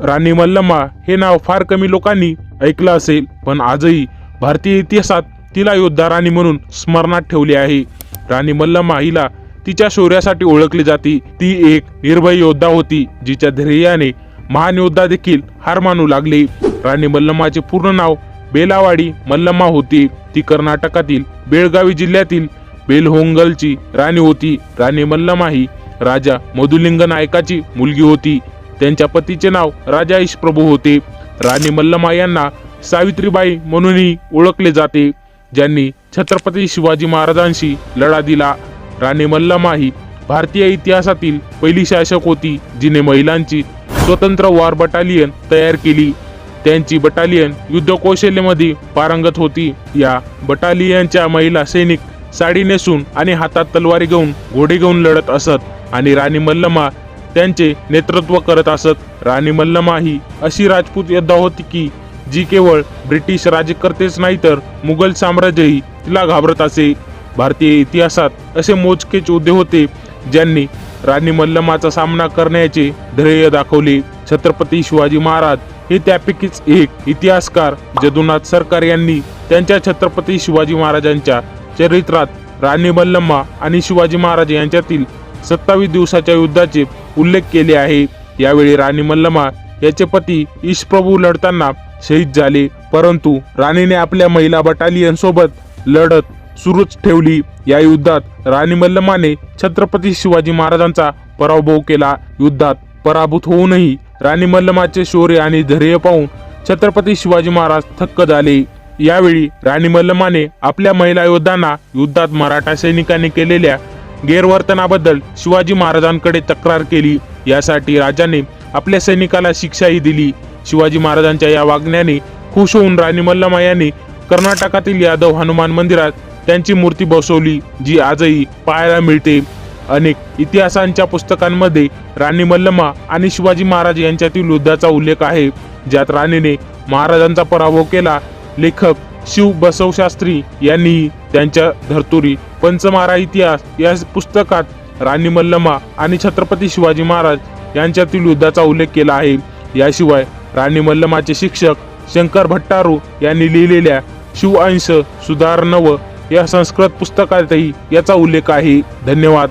राणी मल्लम्मा हे नाव फार कमी लोकांनी ऐकलं असेल पण आजही भारतीय इतिहासात तिला योद्धा राणी म्हणून स्मरणात ठेवली आहे. राणी मल्लम्मा हिला तिच्या शौर्यासाठी ओळखली जाते. ती एक निर्भय योद्धा होती जिच्या धैर्याने महान योद्धा देखील हार मानू लागले. राणी मल्लम्माचे पूर्ण नाव बेलावाडी मल्लम्मा होती. ती कर्नाटकातील बेळगावी जिल्ह्यातील बेलहोंगलची राणी होती. राणी मल्लम्मा ही राजा मधुलिंग नायकाची मुलगी होती. त्यांच्या पतीचे नाव राजा प्रभू होते. राणी मल्लम्मा यांना सावित्रीबाई म्हणूनही ओळखले जाते ज्यांनी छत्रपती शिवाजी महाराजांशी लढा दिला. राणी मल्लम्मा ही भारतीय इतिहासातील पहिली शासक होती जिने महिलांची स्वतंत्र वॉर बटालियन तयार केली. त्यांची बटालियन युद्ध कौशल्यमध्ये पारंगत होती. या बटालियनच्या महिला सैनिक साडी नेसून आणि हातात तलवारी घेऊन घोडे घेऊन लढत असत आणि राणी मल्लम्मा त्यांचे नेतृत्व करत असत. राणी मल्लम्मा ही अशी राजपूत योद्धा होती की जी केवळ ब्रिटिश राज्यकर्तेच नाही तर मुघल साम्राज्यही तिला घाबरत असे. भारतीय इतिहासात असे मोजकेच योद्धे होते ज्यांनी राणी मल्लमाचा सामना करण्याचे ध्येय दाखवले. छत्रपती शिवाजी महाराज हे त्यापैकीच एक इतिहासकार जदुनाथ सरकार यांनी त्यांच्या छत्रपती शिवाजी महाराजांच्या चरित्रात राणी मल्लम्मा आणि शिवाजी महाराज यांच्यातील सत्तावीस दिवसाच्या युद्धाचे उल्लेख केले आहे. यावेळी राणी मल्लमा याचे पती ईशप्रभू लढताना शहीद झाले. परंतु राणीने आपल्या महिला बटालियन सोबत लढत सुरूच ठेवली. या युद्धात राणी मल्लमाने छत्रपती शिवाजी महाराजांचा पराभव केला. युद्धात पराभूत होऊनही राणी मल्लमाचे शौर्य आणि धैर्य पाहून छत्रपती शिवाजी महाराज थक्क झाले. यावेळी राणी मल्लमाने आपल्या महिला योद्धांना युद्धात मराठा सैनिकांनी केलेल्या गैरवर्तनाबद्दल शिवाजी महाराजांकडे तक्रार केली. यासाठी राजाने आपल्या सैनिकाला शिक्षाही दिली. शिवाजी महाराजांच्या या वागण्याने खुश होऊन राणी मल्लमा यांनी कर्नाटकातील यादव हनुमान मंदिरात त्यांची मूर्ती बसवली जी आजही पाहायला मिळते. अनेक इतिहासांच्या पुस्तकांमध्ये राणी मल्लमा आणि शिवाजी महाराज यांच्यातील युद्धाचा उल्लेख आहे ज्यात राणीने महाराजांचा पराभव केला. लेखक शिव बसवशास्त्री यांनी त्यांच्या धर्तुरी पंचमारा इतिहास या पुस्तकात राणी मल्लमा आणि छत्रपती शिवाजी महाराज यांच्यातील युद्धाचा उल्लेख केला आहे. याशिवाय राणी मल्लमाचे शिक्षक शंकर भट्टारू यांनी लिहिलेल्या शिवअंश अंश सुधारणव या संस्कृत पुस्तकातही याचा उल्लेख आहे. धन्यवाद.